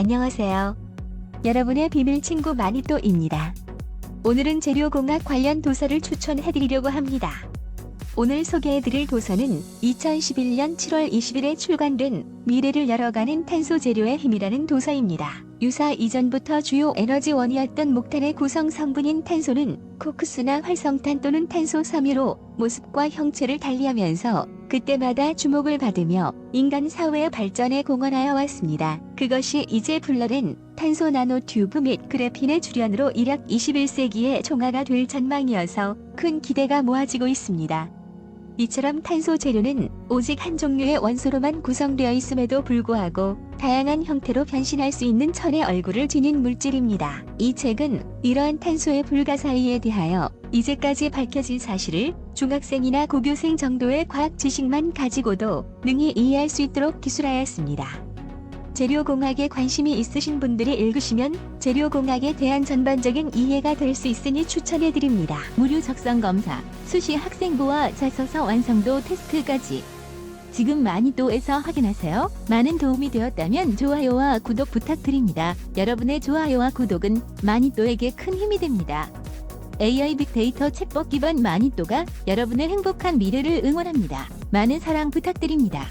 안녕하세요. 여러분의 비밀 친구 마니또입니다. 오늘은 재료공학 관련 도서를 추천해드리려고 합니다. 오늘 소개해드릴 도서는 2011년 7월 20일에 출간된 미래를 열어가는 탄소 재료의 힘이라는 도서입니다. 유사 이전부터 주요 에너지원이었던 목탄의 구성 성분인 탄소는 코크스나 활성탄 또는 탄소 섬유로 모습과 형체를 달리하면서 그때마다 주목을 받으며 인간 사회의 발전에 공헌하여 왔습니다. 그것이 이제 불러낸 탄소 나노 튜브 및 그래핀의 출현으로 이력 21세기의 종아가 될 전망이어서 큰 기대가 모아지고 있습니다. 이처럼 탄소 재료는 오직 한 종류의 원소로만 구성되어 있음에도 불구하고 다양한 형태로 변신할 수 있는 천의 얼굴을 지닌 물질입니다. 이 책은 이러한 탄소의 불가사의에 대하여 이제까지 밝혀진 사실을 중학생이나 고교생 정도의 과학 지식만 가지고도 능히 이해할 수 있도록 기술하였습니다. 재료공학에 관심이 있으신 분들이 읽으시면 재료공학에 대한 전반적인 이해가 될 수 있으니 추천해드립니다. 무료 적성 검사, 수시 학생부와 자소서 완성도 테스트까지 지금 마니또에서 확인하세요. 많은 도움이 되었다면 좋아요와 구독 부탁드립니다. 여러분의 좋아요와 구독은 마니또에게 큰 힘이 됩니다. AI 빅데이터 챗봇 기반 마니또가 여러분의 행복한 미래를 응원합니다. 많은 사랑 부탁드립니다.